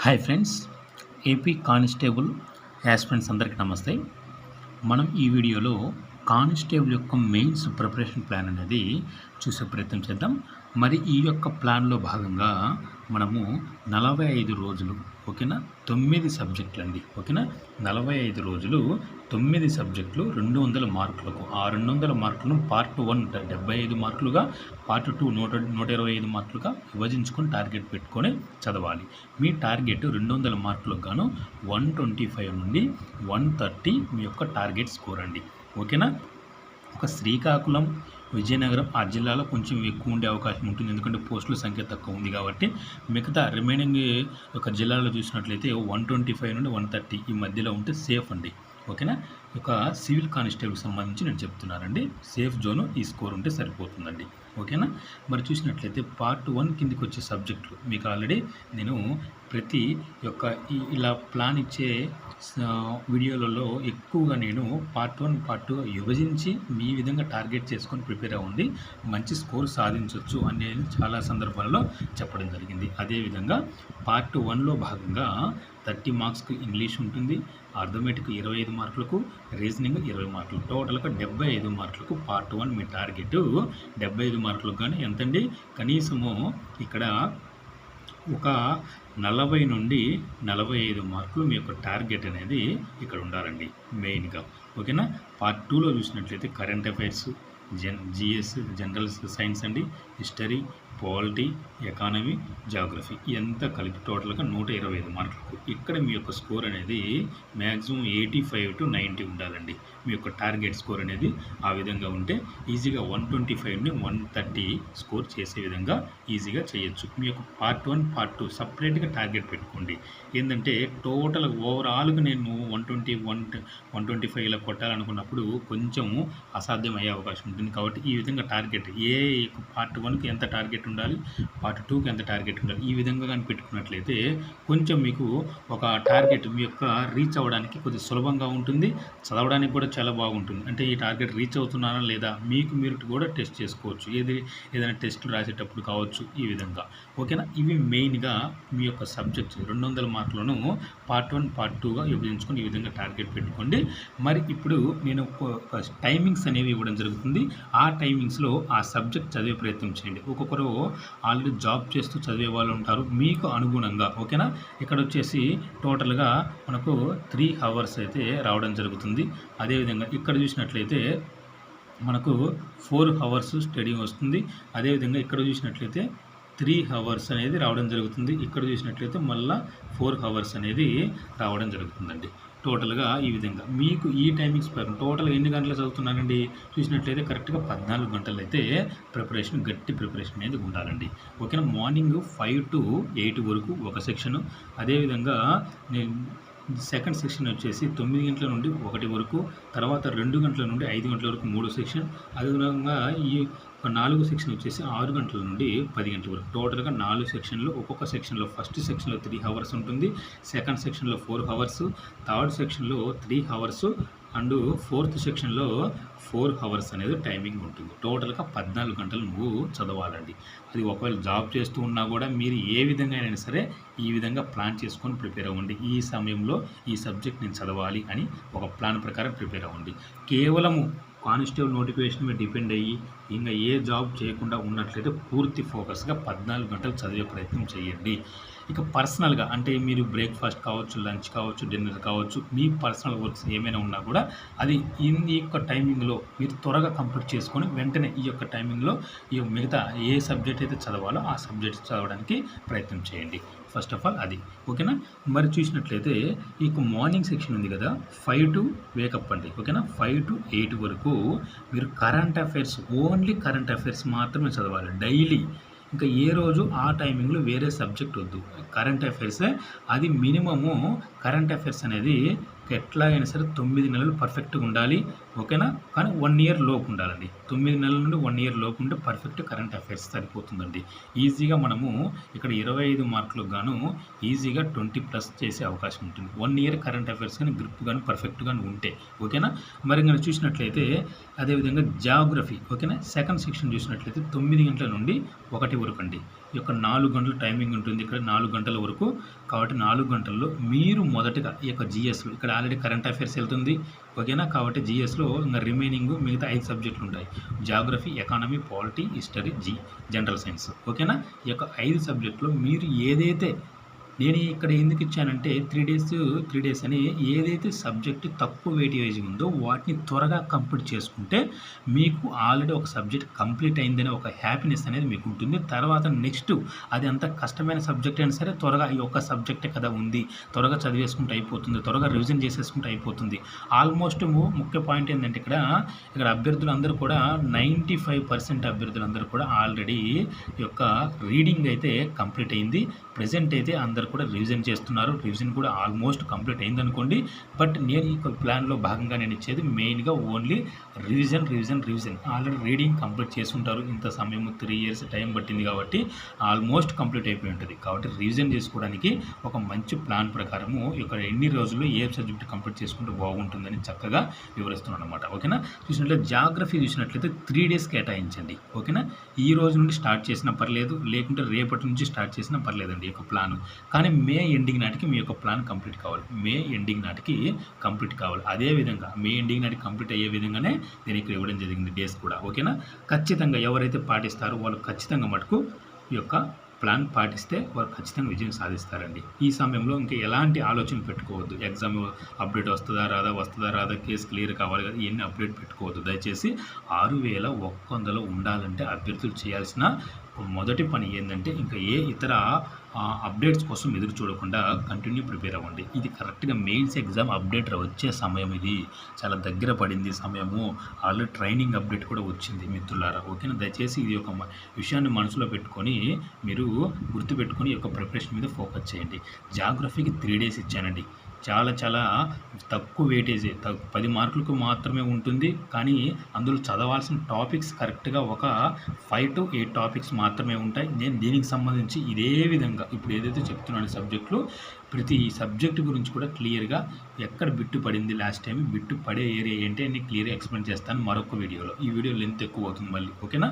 Hi friends AP constable aspirants అందరికీ నమస్తే. మనం ఈ వీడియోలో కానిస్టేబుల్ యొక్క మెయిన్స్ ప్రిపరేషన్ ప్లాన్ అనేది చూసే ప్రయత్నం చేద్దాం. మరి ఈ యొక్క ప్లాన్లో భాగంగా మనము నలభై ఐదు రోజులు ఓకేనా? తొమ్మిది సబ్జెక్టులు అండి ఓకేనా? నలభై ఐదు రోజులు తొమ్మిది సబ్జెక్టులు రెండు వందల మార్కులకు ఆ రెండు వందల మార్కులను పార్ట్ వన్ డెబ్బై ఐదు మార్కులుగా పార్ట్ టూ నూట నూట ఇరవై ఐదు మార్కులుగా విభజించుకొని టార్గెట్ పెట్టుకొని చదవాలి. మీ టార్గెట్ రెండు వందల మార్కులకు గాను వన్ ట్వంటీ ఫైవ్ నుండి వన్ థర్టీ మీ యొక్క టార్గెట్ స్కోర్ అండి ఓకేనా? ఒక శ్రీకాకుళం విజయనగరం ఆ జిల్లాలో కొంచెం ఎక్కువ ఉండే అవకాశం ఉంటుంది. ఎందుకంటే పోస్టుల సంఖ్య తక్కువ ఉంది కాబట్టి మిగతా రిమైనింగ్ ఒక జిల్లాలో చూసినట్లయితే వన్ ట్వంటీ ఫైవ్ నుండి వన్ థర్టీ ఈ మధ్యలో ఉంటే సేఫ్ అండి. ఓకేనా? ఒక సివిల్ కానిస్టేబుల్కి సంబంధించి నేను చెప్తున్నానండి. సేఫ్ జోను ఈ స్కోర్ ఉంటే సరిపోతుందండి. ఓకేనా? మరి చూసినట్లయితే పార్ట్ వన్ కిందికి వచ్చే సబ్జెక్టులు మీకు ఆల్రెడీ నేను ప్రతి యొక్క ఇలా ప్లాన్ ఇచ్చే వీడియోలలో ఎక్కువగా నేను పార్ట్ వన్ పార్ట్ టూ విభజించి మీ విధంగా టార్గెట్ చేసుకొని ప్రిపేర్ అవ్వండి మంచి స్కోర్ సాధించవచ్చు అనేది చాలా సందర్భాల్లో చెప్పడం జరిగింది. అదేవిధంగా పార్ట్ వన్లో భాగంగా థర్టీ మార్క్స్కి ఇంగ్లీష్ ఉంటుంది. అర్థమెటిక్ ఇరవై ఐదు మార్కులకు రీజనింగ్ ఇరవై మార్కులు. టోటల్గా డెబ్బై ఐదు మార్కులకు పార్ట్ వన్ మీ టార్గెట్. డెబ్బై ఐదు మార్కులకు కానీ ఎంతండి? కనీసము ఇక్కడ ఒక నలభై నుండి నలభై ఐదు మార్కులు మీ యొక్క టార్గెట్ అనేది ఇక్కడ ఉండాలండి మెయిన్గా. ఓకేనా? పార్ట్ టూలో చూసినట్లయితే కరెంట్ అఫైర్స్ జన్ జిఎస్ జనరల్ సైన్స్ అండి హిస్టరీ పాలిటీ ఎకానమీ జాగ్రఫీ ఎంత కలిపి టోటల్గా నూట ఇరవై ఐదు మార్కులకు. ఇక్కడ మీ యొక్క స్కోర్ అనేది maximum eighty five to ninety ఉండాలండి. మీ యొక్క టార్గెట్ స్కోర్ అనేది ఆ విధంగా ఉంటే ఈజీగా వన్ ట్వంటీ ఫైవ్ని వన్ థర్టీ స్కోర్ చేసే విధంగా ఈజీగా చేయొచ్చు. మీ యొక్క పార్ట్ వన్ పార్ట్ టూ సపరేట్గా టార్గెట్ పెట్టుకోండి. ఏంటంటే టోటల్ ఓవరాల్గా నేను one twenty one one twenty five ఇలా కొట్టాలనుకున్నప్పుడు కొంచెం అసాధ్యం అయ్యే అవకాశం ఉంటుంది. కాబట్టి ఈ విధంగా టార్గెట్ ఏ పార్ట్ వన్కి ఎంత టార్గెట్ ఉండాలి పార్ట్ టూకి ఎంత టార్గెట్ ఉండాలి ఈ విధంగా కానీ పెట్టుకున్నట్లయితే కొంచెం మీకు ఒక టార్గెట్ మీ యొక్క రీచ్ అవ్వడానికి కొద్దిగా సులభంగా ఉంటుంది చదవడానికి కూడా చాలా బాగుంటుంది. అంటే ఈ టార్గెట్ రీచ్ అవుతున్నారా లేదా మీకు మీరు కూడా టెస్ట్ చేసుకోవచ్చు. ఏది ఏదైనా టెస్టులు రాసేటప్పుడు కావచ్చు ఈ విధంగా. ఓకేనా? ఇవి మెయిన్గా మీ యొక్క సబ్జెక్ట్స్. రెండు వందల మార్కులను పార్ట్ వన్ పార్ట్ టూగా విభజించుకొని ఈ విధంగా టార్గెట్ పెట్టుకోండి. మరి ఇప్పుడు నేను టైమింగ్స్ అనేవి ఇవ్వడం జరుగుతుంది. ఆ టైమింగ్స్లో ఆ సబ్జెక్ట్ చదివే ప్రయత్నం చేయండి. ఒక్కొక్కరు ఆల్రెడీ జాబ్ చేస్తూ చదివే వాళ్ళు ఉంటారు. మీకు అనుగుణంగా ఓకేనా? ఇక్కడ వచ్చేసి టోటల్గా మనకు త్రీ అవర్స్ అయితే రావడం జరుగుతుంది. అదేవిధంగా ఇక్కడ చూసినట్లయితే మనకు ఫోర్ అవర్స్ స్టడీ వస్తుంది. అదేవిధంగా ఇక్కడ చూసినట్లయితే త్రీ హవర్స్ అనేది రావడం జరుగుతుంది. ఇక్కడ చూసినట్లయితే మళ్ళీ ఫోర్ హవర్స్ అనేది రావడం జరుగుతుందండి. టోటల్గా ఈ విధంగా. మీకు ఈ టైమింగ్స్ ప్రకారం టోటల్గా ఎన్ని గంటలు చదువుతున్నానండి? చూసినట్లయితే కరెక్ట్గా పద్నాలుగు గంటలు అయితే ప్రిపరేషన్ గట్టి ప్రిపరేషన్ అనేది ఉండాలండి. ఓకేనా? మార్నింగ్ ఫైవ్ టు ఎయిట్ వరకు ఒక సెక్షను. అదేవిధంగా నేను సెకండ్ సెక్షన్ వచ్చేసి తొమ్మిది గంటల నుండి ఒకటి వరకు తర్వాత రెండు గంటల నుండి ఐదు గంటల వరకు మూడో సెక్షన్ అదేవిధంగా ఈ ఒక నాలుగు సెక్షన్ వచ్చేసి ఆరు గంటల నుండి పది గంటల వరకు. టోటల్గా నాలుగు సెక్షన్లు ఒక్కొక్క సెక్షన్లో ఫస్ట్ సెక్షన్లో త్రీ అవర్స్ ఉంటుంది సెకండ్ సెక్షన్లో ఫోర్ అవర్స్ థర్డ్ సెక్షన్లో త్రీ అవర్స్ అండ్ ఫోర్త్ సెక్షన్లో ఫోర్ అవర్స్ అనేది టైమింగ్ ఉంటుంది. టోటల్గా పద్నాలుగు గంటలు నువ్వు చదవాలండి. అది ఒకవేళ జాబ్ చేస్తూ ఉన్నా కూడా మీరు ఏ విధంగా అయినా సరే ఈ విధంగా ప్లాన్ చేసుకొని ప్రిపేర్ అవ్వండి. ఈ సమయంలో ఈ సబ్జెక్ట్ నేను చదవాలి అని ఒక ప్లాన్ ప్రకారం ప్రిపేర్ అవ్వండి. కేవలము కానిస్టేబుల్ నోటిఫికేషన్ మీద డిపెండ్ అయ్యి ఇంకా ఏ జాబ్ చేయకుండా ఉన్నట్లయితే పూర్తి ఫోకస్గా పద్నాలుగు గంటలు చదివే ప్రయత్నం చేయండి. ఇక పర్సనల్గా అంటే మీరు బ్రేక్ఫాస్ట్ కావచ్చు లంచ్ కావచ్చు డిన్నర్ కావచ్చు మీ పర్సనల్ వర్క్స్ ఏమైనా ఉన్నా కూడా అది ఈ యొక్క టైమింగ్లో మీరు త్వరగా కంప్లీట్ చేసుకొని వెంటనే ఈ యొక్క టైమింగ్లో ఈ మిగతా ఏ సబ్జెక్ట్ అయితే చదవాలో ఆ సబ్జెక్ట్ చదవడానికి ప్రయత్నం చేయండి. ఫస్ట్ ఆఫ్ ఆల్ అది. ఓకేనా? మరి చూసినట్లయితే ఈ మార్నింగ్ సెక్షన్ ఉంది కదా ఫైవ్ టు వేకప్ అండి. ఓకేనా? ఫైవ్ టు ఎయిట్ వరకు మీరు current affairs only current affairs మాత్రమే చదవాలి. డైలీ ఇంకా ఏ రోజు ఆ టైమింగ్లో వేరే సబ్జెక్ట్ వద్దు. కరెంట్ అఫైర్సే అది మినిమము కరెంట్ అఫైర్స్ అనేది ఎట్లా అయినా సరే తొమ్మిది నెలలు పర్ఫెక్ట్గా ఉండాలి ఓకేనా? కానీ వన్ ఇయర్ లోపు ఉండాలండి. తొమ్మిది నెలల నుండి వన్ ఇయర్ లోపు ఉంటే పర్ఫెక్ట్ కరెంట్ అఫైర్స్ సరిపోతుందండి. ఈజీగా మనము ఇక్కడ ఇరవై ఐదు మార్కులకు గాను ఈజీగా ట్వంటీ ప్లస్ చేసే అవకాశం ఉంటుంది. వన్ ఇయర్ కరెంట్ అఫైర్స్ కానీ గ్రిప్ కానీ పర్ఫెక్ట్ కానీ ఉంటే ఓకేనా? మరి ఇంకా చూసినట్లయితే అదేవిధంగా జాగ్రఫీ ఓకేనా? సెకండ్ సెక్షన్ చూసినట్లయితే తొమ్మిది గంటల నుండి ఒకటి వరకు అండి. యొక్క నాలుగు గంటల టైమింగ్ ఉంటుంది. ఇక్కడ నాలుగు గంటల వరకు. కాబట్టి నాలుగు గంటల్లో మీరు మొదటగా ఈ యొక్క జిఎస్లో ఇక్కడ ఆల్రెడీ కరెంట్ అఫైర్స్ వెళ్తుంది. ఓకేనా? కాబట్టి జిఎస్లో ఇంకా రిమైనింగ్ మిగతా ఐదు సబ్జెక్టులు ఉంటాయి. Geography economy polity history G general science ఓకేనా? ఈ యొక్క ఐదు సబ్జెక్టులో మీరు ఏదైతే నేను ఇక్కడ ఎందుకు ఇచ్చానంటే త్రీ డేస్ త్రీ డేస్ అని ఏదైతే సబ్జెక్ట్ తక్కువ వెయిటేజ్ ఉందో వాటిని త్వరగా కంప్లీట్ చేసుకుంటే మీకు ఆల్రెడీ ఒక సబ్జెక్ట్ కంప్లీట్ అయిందనే ఒక హ్యాపీనెస్ అనేది మీకు ఉంటుంది. తర్వాత నెక్స్ట్ అది అంత కష్టమైన సబ్జెక్ట్ అయినా సరే త్వరగా ఈ ఒక్క సబ్జెక్టే కదా ఉంది. త్వరగా చదివేసుకుంటే అయిపోతుంది. త్వరగా రివిజన్ చేసేసుకుంటే అయిపోతుంది. ఆల్మోస్ట్ ముఖ్య పాయింట్ ఏంటంటే ఇక్కడ ఇక్కడ అభ్యర్థులందరూ కూడా నైంటీ ఫైవ్ పర్సెంట్ అభ్యర్థులందరూ కూడా ఆల్రెడీ ఈ యొక్క రీడింగ్ అయితే కంప్లీట్ అయింది. ప్రజెంట్ అయితే అందరూ కూడా రివిజన్ చేస్తున్నారు. రివిజన్ కూడా ఆల్మోస్ట్ కంప్లీట్ అయిందనుకోండి. బట్ నేను ఈ ప్లాన్లో భాగంగా నేను ఇచ్చేది మెయిన్గా only revision revision revision already reading complete చేసుంటారు ఇంత సమయం త్రీ ఇయర్స్ టైం పట్టింది కాబట్టి ఆల్మోస్ట్ కంప్లీట్ అయిపోయి ఉంటుంది. కాబట్టి రివిజన్ చేసుకోవడానికి ఒక మంచి ప్లాన్ ప్రకారము ఇక్కడ ఎన్ని రోజుల్లో ఏ సబ్జెక్ట్ కంప్లీట్ చేసుకుంటే బాగుంటుందని చక్కగా వివరిస్తున్నాను అనమాట ఓకేనా? చూసినట్లయితే జాగ్రఫీ చూసినట్లయితే త్రీ డేస్ కేటాయించండి. ఓకేనా? ఈ రోజు నుండి స్టార్ట్ చేసినా పర్లేదు. లేకుంటే రేపటి నుంచి స్టార్ట్ చేసినా పర్లేదండి ఈ యొక్క ప్లాన్ కానీ మే ఎండింగ్ నాటికి మీ యొక్క ప్లాన్ కంప్లీట్ కావాలి. మే ఎండింగ్ నాటికి కంప్లీట్ కావాలి. అదే విధంగా మే ఎండింగ్ నాటికి కంప్లీట్ అయ్యే విధంగానే నేను ఇక్కడ ఇవ్వడం జరిగింది డేస్ కూడా. ఓకేనా? ఖచ్చితంగా ఎవరైతే పాటిస్తారో వాళ్ళు ఖచ్చితంగా మటుకు ఈ యొక్క ప్లాన్ పాటిస్తే వారు ఖచ్చితంగా విజయం సాధిస్తారండి. ఈ సమయంలో ఇంకా ఎలాంటి ఆలోచన పెట్టుకోవద్దు. ఎగ్జామ్ అప్డేట్ వస్తుందా రాదా వస్తుందా రాదా కేసు క్లియర్ కావాలి కదా ఇవన్నీ అప్డేట్ పెట్టుకోవద్దు. దయచేసి ఆరు వేల ఒక్క వందలు ఉండాలంటే అభ్యర్థులు చేయాల్సిన మొదటి పని ఏంటంటే ఇంకా ఏ ఇతర అప్డేట్స్ కోసం ఎదురు చూడకుండా కంటిన్యూ ప్రిపేర్ అవ్వండి. ఇది కరెక్ట్గా మెయిన్స్ ఎగ్జామ్ అప్డేట్ వచ్చే సమయం ఇది. చాలా దగ్గర పడింది సమయము. ఆల్రెడీ ట్రైనింగ్ అప్డేట్ కూడా వచ్చింది మిత్రులారా. ఓకేనా? దయచేసి ఇది ఒక విషయాన్ని మనసులో పెట్టుకొని మీరు గుర్తుపెట్టుకొని ఈ యొక్క ప్రిపరేషన్ మీద ఫోకస్ చేయండి. జాగ్రఫీకి త్రీ డేస్ ఇచ్చానండి. చాలా చాలా తక్కువ వెయిటేజ్ పది మార్కులకు మాత్రమే ఉంటుంది. కానీ అందులో చదవాల్సిన టాపిక్స్ కరెక్ట్గా ఒక ఫైవ్ టు ఎయిట్ టాపిక్స్ మాత్రమే ఉంటాయి. నేను దీనికి సంబంధించి ఇదే విధంగా ఇప్పుడు ఏదైతే చెప్తున్నాను సబ్జెక్టులు ప్రతి సబ్జెక్టు గురించి కూడా క్లియర్గా ఎక్కడ బిట్టు పడింది లాస్ట్ టైం బిట్టు పడే ఏరియా ఏంటి అని క్లియర్గా ఎక్స్ప్లెయిన్ చేస్తాను మరొక వీడియోలో. ఈ వీడియో లెంత్ ఎక్కువ అవుతుంది మళ్ళీ ఓకేనా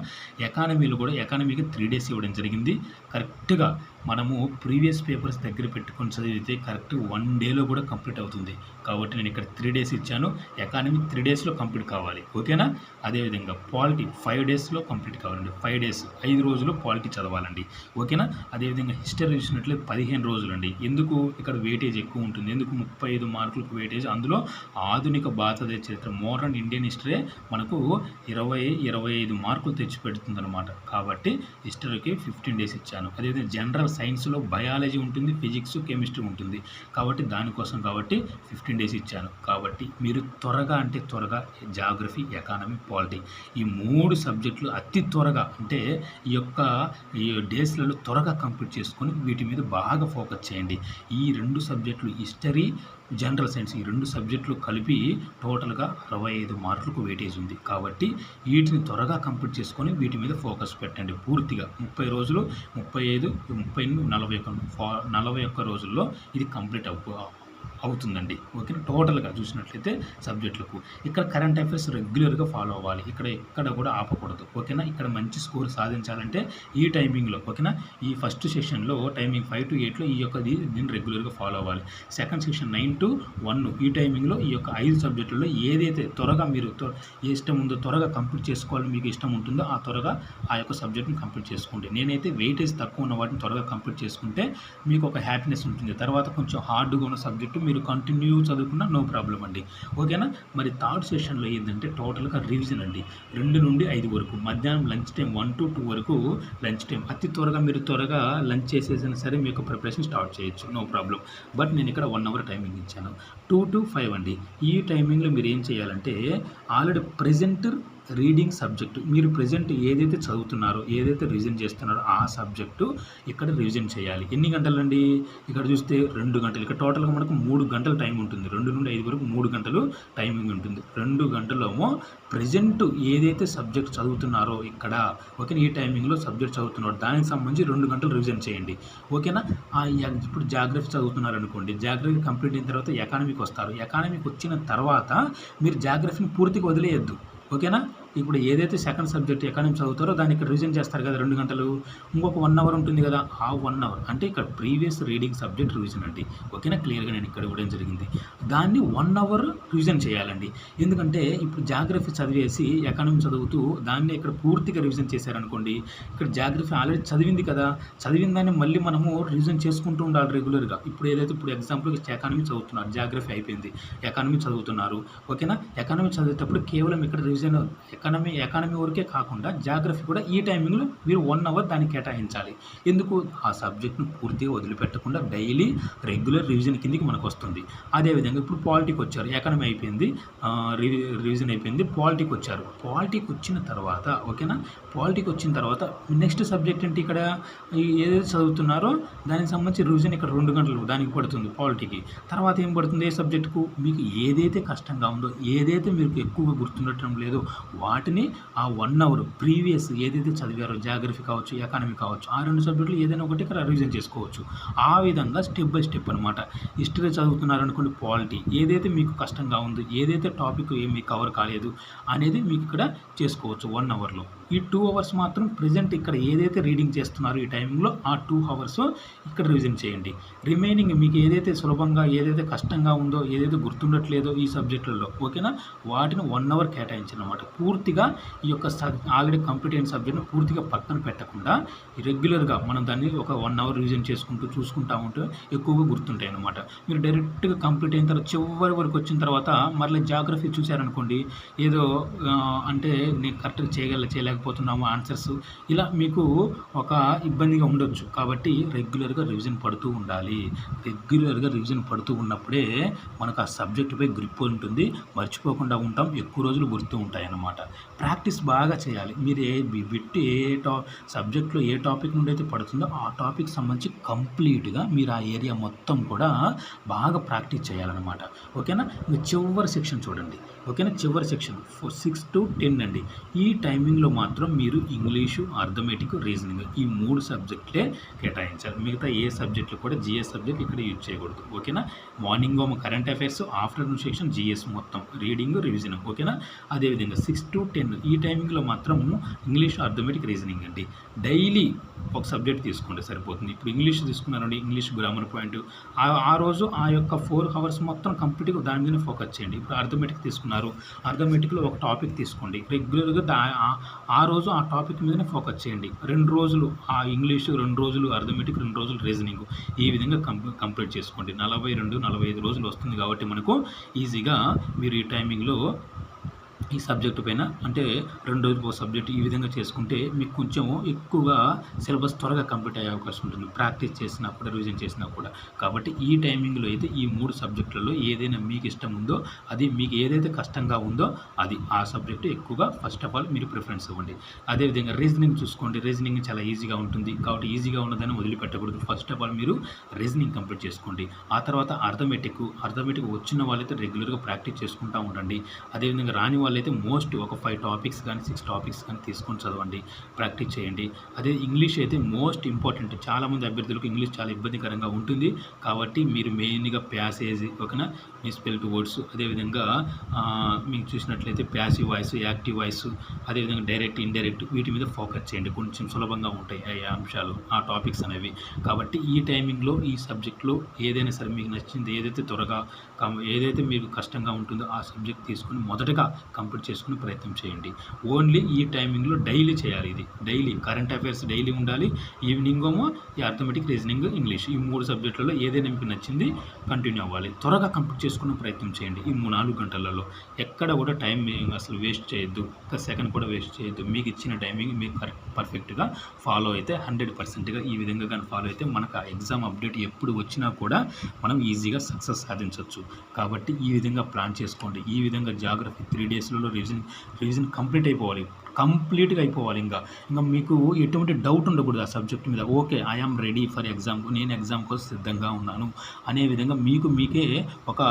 ఎకానమీలో కూడా ఎకానమీకి త్రీ డేస్ ఇవ్వడం జరిగింది. కరెక్ట్గా మనము ప్రీవియస్ పేపర్స్ దగ్గర పెట్టుకొని చదివితే కరెక్ట్ వన్ డేలో కూడా కంప్లీట్ అవుతుంది. కాబట్టి నేను ఇక్కడ త్రీ డేస్ ఇచ్చాను. ఎకానమీ త్రీ డేస్లో కంప్లీట్ కావాలి. ఓకేనా? అదేవిధంగా పాలిటీ ఫైవ్ డేస్లో కంప్లీట్ కావాలండి. ఫైవ్ డేస్ ఐదు రోజులు పాలిటీ చదవాలండి. ఓకేనా? అదేవిధంగా హిస్టరీ చూసినట్లే పదిహేను రోజులండి. ఎందుకు? ఇక్కడ వెయిటేజ్ ఎక్కువ ఉంటుంది. ఎందుకు? ముప్పై ఐదు మార్కులకు వెయిటేజ్ అందులో ఆధునిక భారతదేశ చరిత్ర మోడర్న్ ఇండియన్ హిస్టరీ మనకు ఇరవై ఇరవై ఐదు మార్కులు తెచ్చిపెడుతుందన్నమాట. కాబట్టి హిస్టరీకి ఫిఫ్టీన్ డేస్ ఇచ్చాను. అదేవిధంగా జనరల్ సైన్స్లో బయాలజీ ఉంటుంది ఫిజిక్స్ కెమిస్ట్రీ ఉంటుంది. కాబట్టి దానికోసం కాబట్టి ఫిఫ్టీన్ డేస్ ఇచ్చాను కాబట్టి మీరు త్వరగా అంటే త్వరగా జాగ్రఫీ ఎకానమీ పాలిటీ ఈ మూడు సబ్జెక్టులు అతి త్వరగా అంటే ఈ యొక్క ఈ డేస్లలో త్వరగా కంప్లీట్ చేసుకొని వీటి మీద బాగా ఫోకస్ చేయండి. ఈ రెండు సబ్జెక్టులు హిస్టరీ జనరల్ సైన్స్ ఈ రెండు సబ్జెక్టులు కలిపి టోటల్గా అరవై ఐదు మార్కులకు వెయిటేజ్ ఉంది. కాబట్టి వీటిని త్వరగా కంప్లీట్ చేసుకొని వీటి మీద ఫోకస్ పెట్టండి. పూర్తిగా ముప్పై రోజులు ముప్పై ఐదు ముప్పై ఎనిమిది నలభై ఒక్క ఫా- నలభై ఒక్క రోజుల్లో ఇది కంప్లీట్ అవ్వ అవుతుందండి. ఓకే టోటల్గా చూసినట్లయితే సబ్జెక్టులకు ఇక్కడ కరెంట్ అఫైర్స్ రెగ్యులర్గా ఫాలో అవ్వాలి. ఇక్కడ ఎక్కడ కూడా ఆపకూడదు. ఓకేనా? ఇక్కడ మంచి స్కోర్ సాధించాలంటే ఈ టైమింగ్లో ఓకేనా? ఈ ఫస్ట్ సెషన్లో టైమింగ్ ఫైవ్ టు ఎయిట్లో ఈ యొక్క దీన్ని రెగ్యులర్గా ఫాలో అవ్వాలి. Second session nine to one ఈ టైమింగ్లో ఈ యొక్క ఐదు సబ్జెక్టుల్లో ఏదైతే త్వరగా మీరు ఏ ఇష్టం ఉందో త్వరగా కంప్లీట్ చేసుకోవాలని మీకు ఇష్టం ఉంటుందో ఆ త్వరగా ఆ యొక్క సబ్జెక్ట్ని కంప్లీట్ చేసుకోండి. నేనైతే వెయిటేజ్ తక్కువ ఉన్న వాటిని త్వరగా కంప్లీట్ చేసుకుంటే మీకు ఒక హ్యాపీనెస్ ఉంటుంది. తర్వాత కొంచెం హార్డ్గా ఉన్న సబ్జెక్టు మీరు కంటిన్యూ చదువుకున్నా నో ప్రాబ్లం అండి. ఓకేనా? మరి థర్డ్ సెషన్లో ఏంటంటే టోటల్గా రివిజన్ అండి. రెండు నుండి ఐదు వరకు మధ్యాహ్నం lunch time one to two వరకు లంచ్ టైం అతి త్వరగా మీరు త్వరగా లంచ్ చేసేసినా సరే మీకు ప్రిపరేషన్ స్టార్ట్ చేయొచ్చు నో ప్రాబ్లం బట్ నేను ఇక్కడ వన్ అవర్ టైమింగ్ ఇచ్చాను. టూ టు ఫైవ్ అండి. ఈ టైమింగ్లో మీరు ఏం చేయాలంటే ఆల్రెడీ ప్రజెంట్ రీడింగ్ సబ్జెక్టు. మీరు ప్రజెంట్ ఏదైతే చదువుతున్నారో ఏదైతే రివిజన్ చేస్తున్నారో ఆ సబ్జెక్టు ఇక్కడ రివిజన్ చేయాలి. ఎన్ని గంటలండి? ఇక్కడ చూస్తే రెండు గంటలు. ఇక్కడ టోటల్గా మనకు మూడు గంటల టైం ఉంటుంది. రెండు నుండి ఐదు వరకు మూడు గంటలు టైమింగ్ ఉంటుంది. రెండు గంటలేమో ప్రజెంట్ ఏదైతే సబ్జెక్ట్ చదువుతున్నారో ఇక్కడ ఓకేనా? ఈ టైమింగ్లో సబ్జెక్ట్ చదువుతున్నారో దానికి సంబంధించి రెండు గంటలు రివిజన్ చేయండి. ఓకేనా? ఇప్పుడు జాగ్రఫీ చదువుతున్నారు అనుకోండి జాగ్రఫీ కంప్లీట్ అయిన తర్వాత ఎకానమీకి వస్తారు. ఎకానమీకి వచ్చిన తర్వాత మీరు జాగ్రఫీని పూర్తిగా వదిలేయద్దు. ఓకేనా? ఇప్పుడు ఏదైతే సెకండ్ సబ్జెక్ట్ ఎకానమీ చదువుతారో దాన్ని ఇక్కడ రివిజన్ చేస్తారు కదా రెండు గంటలు. ఇంకొక వన్ అవర్ ఉంటుంది కదా ఆ వన్ అవర్ అంటే ఇక్కడ ప్రీవియస్ రీడింగ్ సబ్జెక్ట్ రివిజన్ అండి. ఓకేనా? క్లియర్గా నేను ఇక్కడ ఇవ్వడం జరిగింది. దాన్ని వన్ అవర్ రివిజన్ చేయాలండి. ఎందుకంటే ఇప్పుడు జాగ్రఫీ చదివేసి ఎకానమీ చదువుతూ దాన్ని ఇక్కడ పూర్తిగా రివిజన్ చేశారనుకోండి ఇక్కడ జాగ్రఫీ ఆల్రెడీ చదివింది కదా. చదివిన దాన్ని మళ్ళీ మనము రివిజన్ చేసుకుంటూ ఉండాలి రెగ్యులర్గా ఇప్పుడు ఏదైతే ఇప్పుడు ఎగ్జాంపుల్ ఎకానమీ చదువుతున్నారు జాగ్రఫీ అయిపోయింది ఎకానమీ చదువుతున్నారు. ఓకేనా? ఎకానమీ చదివేటప్పుడు కేవలం ఇక్కడ రివిజన్ ఎకనమీ ఎకానమీ వరకే కాకుండా జాగ్రఫీ కూడా ఈ టైమింగ్లో మీరు వన్ అవర్ దానికి కేటాయించాలి. ఎందుకు? ఆ సబ్జెక్ట్ను పూర్తిగా వదిలిపెట్టకుండా డైలీ రెగ్యులర్ రివిజన్ కిందకి మనకు వస్తుంది అదేవిధంగా ఇప్పుడు పాలిటిక్ వచ్చారు. ఎకానమీ అయిపోయింది. రివి రివిజన్ అయిపోయింది. పాలిటిక్ వచ్చారు. పాలిటిక్ వచ్చిన తర్వాత ఓకేనా? పాలిటిక్ వచ్చిన తర్వాత నెక్స్ట్ సబ్జెక్ట్ ఏంటి ఇక్కడ? ఏదైతే చదువుతున్నారో దానికి సంబంధించి రివిజన్ ఇక్కడ రెండు గంటలు దానికి పడుతుంది పాలిటీకి తర్వాత ఏం పడుతుంది? ఏ సబ్జెక్టుకు? మీకు ఏదైతే కష్టంగా ఉందో ఏదైతే మీకు ఎక్కువగా గుర్తుండటం లేదో వాటిని ఆ వన్ అవర్ ప్రీవియస్ ఏదైతే చదివారో జాగ్రఫీ కావచ్చు ఎకానమీ కావచ్చు ఆ రెండు సబ్జెక్టులు ఏదైనా ఒకటి ఇక్కడ రివిజన్ చేసుకోవచ్చు. ఆ విధంగా స్టెప్ బై స్టెప్ అనమాట హిస్టరీ చదువుతున్నారనుకోండి పాలిటీ ఏదైతే మీకు కష్టంగా ఉందో ఏదైతే టాపిక్ ఏమి కవర్ కాలేదు అనేది మీకు ఇక్కడ చేసుకోవచ్చు వన్ అవర్లో. ఈ టూ అవర్స్ మాత్రం ప్రజెంట్ ఇక్కడ ఏదైతే రీడింగ్ చేస్తున్నారో ఈ టైంలో ఆ టూ అవర్స్ ఇక్కడ రివిజన్ చేయండి. రిమైనింగ్ మీకు ఏదైతే సులభంగా ఏదైతే కష్టంగా ఉందో ఏదైతే గుర్తుండట్లేదో ఈ సబ్జెక్టులలో ఓకేనా? వాటిని వన్ అవర్ కేటాయించాలన్నమాట పూర్తిగా ఈ యొక్క ఆల్రెడీ కంప్లీట్ అయిన సబ్జెక్ట్ని పూర్తిగా పక్కన పెట్టకుండా రెగ్యులర్గా మనం దాన్ని ఒక వన్ అవర్ రివిజన్ చేసుకుంటూ చూసుకుంటా ఉంటే ఎక్కువగా గుర్తుంటాయి అనమాట మీరు డైరెక్ట్గా కంప్లీట్ అయిన తర్వాత చివరి వరకు వచ్చిన తర్వాత మరలా జాగ్రఫీ చూశారనుకోండి ఏదో అంటే నేను కరెక్ట్గా చేయగల చేయలేకపోతున్నాము ఆన్సర్స్. ఇలా మీకు ఒక ఇబ్బందిగా ఉండొచ్చు. కాబట్టి రెగ్యులర్గా రివిజన్ పడుతూ ఉండాలి. రెగ్యులర్గా రివిజన్ పడుతూ ఉన్నప్పుడే మనకు ఆ సబ్జెక్టుపై గ్రిప్ ఉంటుంది. మర్చిపోకుండా ఉంటాం. ఎక్కువ రోజులు గుర్తు ఉంటాయి అన్నమాట ప్రాక్టీస్ బాగా చేయాలి. మీరు ఏ బి- బిట్ ఏ టా సబ్జెక్ట్లో ఏ టాపిక్ నుండి అయితే పడుతుందో ఆ టాపిక్ సంబంధించి కంప్లీట్గా మీరు ఆ ఏరియా మొత్తం కూడా బాగా ప్రాక్టీస్ చేయాలన్నమాట. ఓకేనా? ఇంకా చివరి సెక్షన్ చూడండి. ఓకేనా? చివరి section four six to ten అండి. ఈ టైమింగ్లో మాత్రం మీరు ఇంగ్లీషు అర్థమెటిక్ రీజనింగ్ ఈ మూడు సబ్జెక్టులే కేటాయించాలి. మిగతా ఏ సబ్జెక్టులు కూడా జిఎస్ సబ్జెక్ట్ ఇక్కడ యూజ్ చేయకూడదు. ఓకేనా? మార్నింగ్ ఏమో current affairs afternoon section GS మొత్తం రీడింగ్ రివిజన్ ఓకేనా? అదేవిధంగా సిక్స్ టు టెన్ ఈ టైమింగ్లో మాత్రం ఇంగ్లీష్ అర్థమెటిక్ రీజనింగ్ అండి. డైలీ ఒక సబ్జెక్ట్ తీసుకుంటే సరిపోతుంది. ఇప్పుడు ఇంగ్లీష్ తీసుకున్నారండి ఇంగ్లీష్ గ్రామర్ పాయింట్. ఆ రోజు ఆ యొక్క ఫోర్ అవర్స్ మొత్తం కంప్లీట్గా దాని మీద ఫోకస్ చేయండి. ఇప్పుడు అర్థమెటిక్ తీసుకున్నారు అర్థమెటిక్లో ఒక టాపిక్ తీసుకోండి. రెగ్యులర్గా దా ఆ- ఆ రోజు ఆ టాపిక్ మీదనే ఫోకస్ చేయండి. రెండు రోజులు ఆ ఇంగ్లీషు రెండు రోజులు అర్థమెటిక్ రెండు రోజులు రీజనింగ్. ఈ విధంగా కంప్లీట్ చేసుకోండి. నలభై రెండు నలభై ఐదు రోజులు వస్తుంది కాబట్టి మనకు ఈజీగా మీరు ఈ టైమింగ్లో ఈ సబ్జెక్టు పైన అంటే రెండు రోజులు ఒక సబ్జెక్ట్ ఈ విధంగా చేసుకుంటే మీకు కొంచెం ఎక్కువగా సిలబస్ త్వరగా కంప్లీట్ అయ్యే అవకాశం ఉంటుంది. ప్రాక్టీస్ చేసినా కూడా రివిజన్ చేసినా కూడా. కాబట్టి ఈ టైమింగ్లో అయితే ఈ మూడు సబ్జెక్టులలో ఏదైనా మీకు ఇష్టం ఉందో అది మీకు ఏదైతే కష్టంగా ఉందో అది ఆ సబ్జెక్టు ఎక్కువగా ఫస్ట్ ఆఫ్ ఆల్ మీరు ప్రిఫరెన్స్ ఇవ్వండి. అదేవిధంగా రీజనింగ్ చూసుకోండి. రీజనింగ్ చాలా ఈజీగా ఉంటుంది. కాబట్టి ఈజీగా ఉన్నదని వదిలిపెట్టకూడదు. ఫస్ట్ ఆఫ్ ఆల్ మీరు రీజనింగ్ కంప్లీట్ చేసుకోండి. ఆ తర్వాత అర్థమెటిక్ అర్థమెటిక్ వచ్చిన వాళ్ళైతే రెగ్యులర్గా ప్రాక్టీస్ చేసుకుంటూ ఉండండి. అదేవిధంగా రాని వాళ్ళైతే మోస్ట్ ఒక ఫైవ్ టాపిక్స్ కానీ సిక్స్ టాపిక్స్ కానీ తీసుకొని చదవండి ప్రాక్టీస్ చేయండి. అదే ఇంగ్లీష్ అయితే మోస్ట్ ఇంపార్టెంట్. చాలామంది అభ్యర్థులకు ఇంగ్లీష్ చాలా ఇబ్బందికరంగా ఉంటుంది. కాబట్టి మీరు మెయిన్గా ప్యాసేజ్ ఓకేనా? Misspelt words. అదేవిధంగా మీకు చూసినట్లయితే ప్యాసివ్ వాయిస్ యాక్టివ్ వాయిస్ అదేవిధంగా డైరెక్ట్ ఇండైరెక్ట్ వీటి మీద ఫోకస్ చేయండి. కొంచెం సులభంగా ఉంటాయి ఆ అంశాలు ఆ టాపిక్స్ అనేవి. కాబట్టి ఈ టైమింగ్లో ఈ సబ్జెక్ట్లో ఏదైనా సరే మీకు నచ్చింది ఏదైతే త్వరగా ఏదైతే మీకు కష్టంగా ఉంటుందో ఆ సబ్జెక్ట్ తీసుకొని మొదటగా కంప్లీట్ చేసుకునే ప్రయత్నం చేయండి. ఓన్లీ ఈ టైమింగ్లో డైలీ చేయాలి ఇది. డైలీ కరెంట్ అఫైర్స్ డైలీ ఉండాలి. ఈవినింగ్ ఏమో ఈ అర్థమెటిక్ రీజనింగ్ ఇంగ్లీష్. ఈ మూడు సబ్జెక్టులలో ఏదైనా మీకు నచ్చింది కంటిన్యూ అవ్వాలి. త్వరగా కంప్లీట్ చేసుకునే ప్రయత్నం చేయండి ఈ మూడు నాలుగు గంటలలో. ఎక్కడ కూడా టైం అసలు వేస్ట్ చేయొద్దు. ఒక సెకండ్ కూడా వేస్ట్ చేయొద్దు. మీకు ఇచ్చిన టైమింగ్ మీకు కరెక్ట్ పర్ఫెక్ట్గా ఫాలో అయితే హండ్రెడ్ పర్సెంట్గా ఈ విధంగా కానీ ఫాలో అయితే మనకు ఆ ఎగ్జామ్ అప్డేట్ ఎప్పుడు వచ్చినా కూడా మనం ఈజీగా సక్సెస్ సాధించవచ్చు కాబట్టి ఈ విధంగా ప్లాన్ చేసుకోండి. ఈ విధంగా జాగ్రఫీ త్రీ డేస్లో డేస్లలో రివిజన్ రివిజన్ కంప్లీట్ అయిపోవాలి. కంప్లీట్గా అయిపోవాలి ఇంకా. ఇంకా మీకు ఎటువంటి డౌట్ ఉండకూడదు ఆ సబ్జెక్ట్ మీద. Okay I am ready for exam నేను ఎగ్జామ్ కోసం సిద్ధంగా ఉన్నాను. అనే విధంగా మీకు మీకే ఒక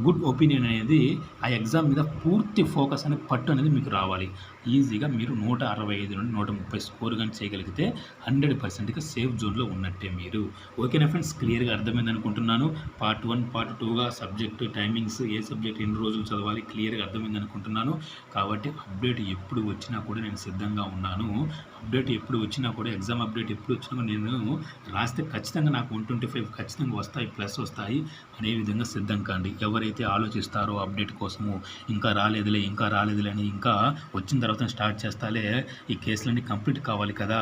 గుడ్ ఒపీనియన్ అనేది ఆ ఎగ్జామ్ మీద పూర్తి ఫోకస్ అనేది పట్టు అనేది మీకు రావాలి. ఈజీగా మీరు నూట అరవై ఐదు నుండి నూట ముప్పై స్కోర్ కానీ చేయగలిగితే హండ్రెడ్ పర్సెంట్గా సేఫ్ జోన్లో ఉన్నట్టే మీరు. ఓకేనా ఫ్రెండ్స్? క్లియర్గా అర్థమైంది అనుకుంటున్నాను. పార్ట్ వన్ పార్ట్ టూగా సబ్జెక్టు టైమింగ్స్ ఏ సబ్జెక్ట్ ఎన్ని రోజులు చదవాలి? క్లియర్గా అర్థమైంది అనుకుంటున్నాను. కాబట్టి అప్డేట్ ఎప్పుడు వచ్చినా కూడా నేను సిద్ధంగా ఉన్నాను. అప్డేట్ ఎప్పుడు వచ్చినా కూడా ఎగ్జామ్ అప్డేట్ ఎప్పుడు వచ్చినా నేను రాస్తే ఖచ్చితంగా నాకు వన్ ట్వంటీ ఫైవ్ ఖచ్చితంగా వస్తాయి ప్లస్ వస్తాయి అనే విధంగా సిద్ధం కాండి. ఎవరైతే ఆలోచిస్తారో అప్డేట్ కోసము ఇంకా రాలేదులే ఇంకా రాలేదులే అని ఇంకా వచ్చిన తర్వాత స్టార్ట్ చేస్తాలే. ఈ కేసులన్నీ కంప్లీట్ కావాలి కదా.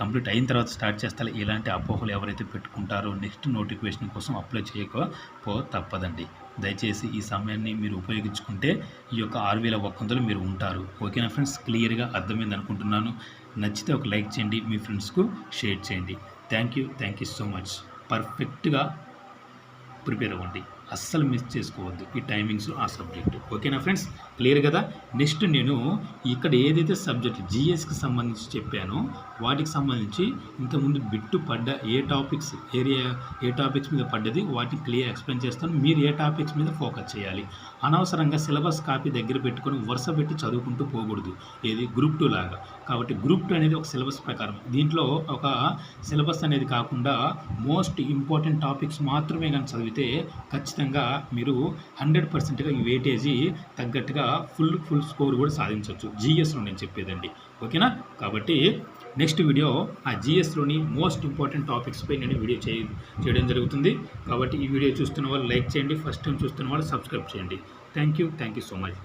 కంప్లీట్ అయిన తర్వాత స్టార్ట్ చేస్తాలే. ఇలాంటి అపోహలు ఎవరైతే పెట్టుకుంటారో నెక్స్ట్ నోటిఫికేషన్ కోసం అప్లై చేయకపో తప్పదండి. దయచేసి ఈ సమయాన్ని మీరు ఉపయోగించుకుంటే ఈ యొక్క ఆరు వేల ఒక్కందులు మీరు ఉంటారు. ఓకేనా ఫ్రెండ్స్? క్లియర్గా అర్థమైంది అనుకుంటున్నాను. నచ్చితే ఒక లైక్ చేయండి మీ ఫ్రెండ్స్కు షేర్ చేయండి. Thank you thank you so much. పర్ఫెక్ట్గా ప్రిపేర్ అవ్వండి. అస్సలు మిస్ చేసుకోవద్దు. ఈ టైమింగ్స్ ఆ సబ్జెక్టు. ఓకేనా ఫ్రెండ్స్? క్లియర్ కదా? నెక్స్ట్ నేను ఇక్కడ ఏదైతే సబ్జెక్ట్ జిఎస్కి సంబంధించి చెప్పానో వాటికి సంబంధించి ఇంతకుముందు బిట్టు పడ్డ ఏ టాపిక్స్ ఏరియా ఏ టాపిక్స్ మీద పడ్డది వాటిని క్లియర్ ఎక్స్ప్లెయిన్ చేస్తాను. మీరు ఏ టాపిక్స్ మీద ఫోకస్ చేయాలి? అనవసరంగా సిలబస్ కాపీ దగ్గర పెట్టుకొని వరుస పెట్టి చదువుకుంటూ పోకూడదు. ఏది? గ్రూప్ టూ లాగా. కాబట్టి గ్రూప్ టూ అనేది ఒక సిలబస్ ప్రకారం. దీంట్లో ఒక సిలబస్ అనేది కాకుండా మోస్ట్ ఇంపార్టెంట్ టాపిక్స్ మాత్రమే కానీ చదివితే ఖచ్చితంగా మీరు హండ్రెడ్ పర్సెంట్గా ఈ వెయిటేజీ తగ్గట్టుగా ఫుల్ ఫుల్ స్కోర్ కూడా సాధించవచ్చు జిఎస్లో నేను చెప్పేదండి. ఓకేనా? కాబట్టి నెక్స్ట్ వీడియో ఆ జిఎస్లోని మోస్ట్ ఇంపార్టెంట్ టాపిక్స్పై నేను వీడియో చేయ చేయడం జరుగుతుంది. కాబట్టి ఈ వీడియో చూస్తున్న వాళ్ళు లైక్ చేయండి. ఫస్ట్ టైం చూస్తున్న వాళ్ళు సబ్స్క్రైబ్ చేయండి. Thank you. Thank you so much.